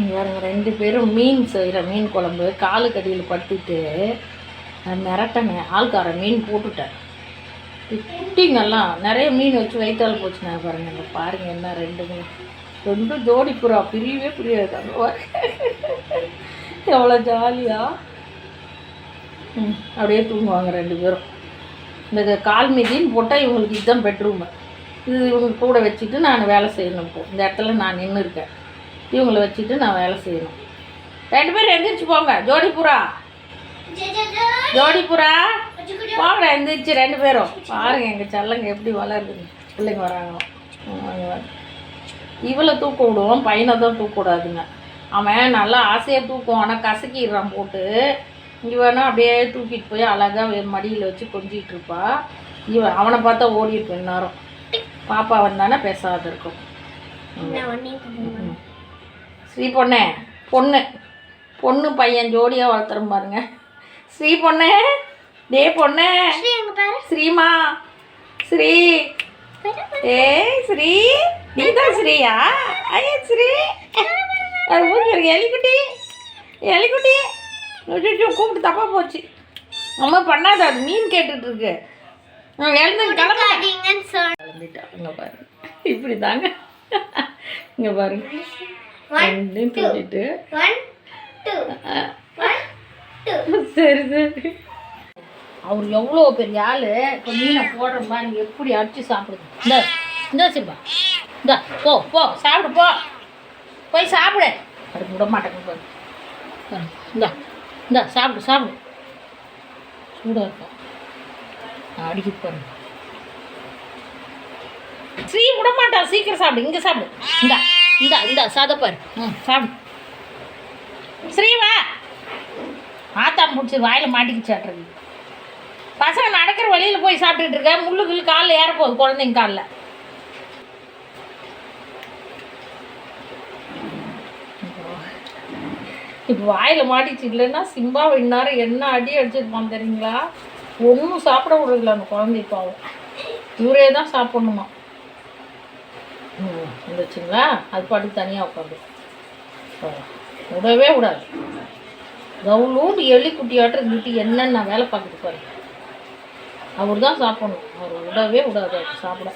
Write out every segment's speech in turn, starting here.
இங்க பாருங்க ரெண்டு பேரும் மீன் செய்கிற மீன் குழம்பு காலு கடியில் படுத்துட்டு மிரட்டனே ஆள்கார மீன் போட்டுட்டேன். குட்டிங்கெல்லாம் நிறைய மீன் வச்சு வயிற்றால் போச்சுனா பாருங்க இங்கே பாருங்கள் என்ன ரெண்டு மீன். ரெண்டும் ஜோடி புறா பிரியவே பிரியாதாங்க எவ்வளோ ஜாலியாக ம் அப்படியே தூங்குவாங்க ரெண்டு பேரும். இந்த கால் மீதின்னு போட்டால் இவங்களுக்கு இதுதான் பெட்ரூமு இது இவங்க கூட வச்சுட்டு நான் வேலை செய்யணும் இப்போ. இந்த இடத்துல நான் நின்று இருக்கேன் இவங்களை வச்சுட்டு நான் வேலை செய்யணும். ரெண்டு பேரும் எந்திரிச்சு போங்க. ஜோடிபுரா. ஜோடிபுரா. போங்க எந்திரிச்சு ரெண்டு பேரும். பாருங்க எங்கள் செல்லங்க எப்படி வளருதுங்க பிள்ளைங்க வராங்க. இவளை தூக்க விடுவோம் பையனை தான் தூக்கக்கூடாதுங்க அவன் நல்லா ஆசையாக தூக்குவான் ஆனால் கசக்கிடுறான் போட்டு. இவனா அப்படியே தூக்கிட்டு போய் அழகாக மடியில் வச்சு கொஞ்சிட்டு இருப்பா. இவன் அவனை பார்த்தா ஓடிட்டு நேரம் பாப்பா வந்தானே பேசாத இருக்கும். ஸ்ரீ பொண்ணே பொண்ணு. பொண்ணு பையன் ஜோடியாக வளர்த்துறோம் பாருங்க. ஸ்ரீ பொண்ணே டே பொண்ணே. ஸ்ரீமா ஸ்ரீ. ஏய் ஸ்ரீ. நீதான் ஸ்ரீயா? ஐயா ஸ்ரீ. அது மூஞ்சி எலிக்குட்டி. எலிக்குட்டி. கூப்பிட்டு தப்பாக போச்சு. அம்மா பண்ணாத அது மீன் கேட்டுட்டு இருக்கு எழுந்து கிளம்பு கிளம்பிட்டா இங்கே பாருங்க. இப்படி தாங்க இங்கே பாருங்க. ரெண்டையும் தூக்கிட்டு. சரி சரி. அவர் எவ்வளோ பெரிய ஆள்? இப்போ மீனை போடுற மாதிரி எப்படி அடிச்சு சாப்பிடுது? இந்த இந்த சிப்பா இந்த போ போ சாப்பிடு போ. போய் சாப்பிடு. அது விட மாட்டேங்க. இந்தா இந்த சாப்பிடு சாப்பிடு. சூடாக இருக்கும் அடிக்க பாருங்க ஸ்ரீ விட மாட்டா. சீக்கிரம் சாப்பிடு. இங்கே சாப்பிடு. இந்தா. இந்தா இந்தா சாதப்பார் ம் சாப்பிடு. ஆத்தா பிடிச்சி வாயில் மாட்டிக்கிச்சாட்டுறது பசங்க நடக்கிற வழியில் போய் சாப்பிட்டுட்டு இருக்க. முள்ளு கிள்ளு காலில் ஏறப்போகுது குழந்தைங்க காலில். இப்போ வாயில் மாட்டிச்சு இல்லைன்னா சிம்பா இந்நேரம் என்ன அடி அடிச்சிருப்பான் தெரியுங்களா? ஒன்றும் சாப்பிட விடுறதில்ல அந்த குழந்தை பாவம். இவரே தான் சாப்பிட்ணுமா? ம் வந்துச்சுங்களா அது பாட்டுக்கு தனியாக உட்காந்து. விடவே விடாது. கவுளூண்டு எலிக்குட்டியாட்டம் இருந்துட்டு என்னென்ன வேலை பார்க்குது பாரு அவர் தான் சாப்பிடணும். அவர் விடவே விடாது. அவர் சாப்பிட.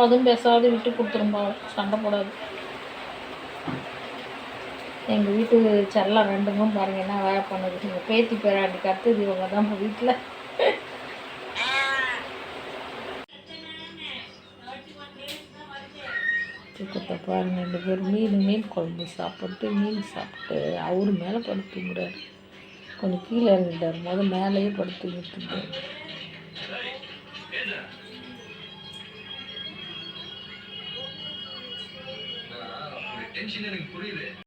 அதுவும் பேசாது விட்டு கொடுத்துரும்பா சண்டை போடாது. எங்கள் வீட்டு செல்லம் ரெண்டுமும் பாருங்க என்ன வேலை பண்ணுது. எங்கள் பேத்தி பேராண்டி கத்துது. இவங்க தான் வீட்டில் தூக்கத்தை பாருங்க. ரெண்டு பேர் மீன் மீன் குழம்பு சாப்பிட்டு மீன் சாப்பிட்டு அவர் மேலே படுத்துங்கிறார் கொஞ்சம் கீழே இறங்கிட்டார். முதல் மேலேயே படுத்துக்கிட்டு டென்ஷன் எனக்கு புரியுது.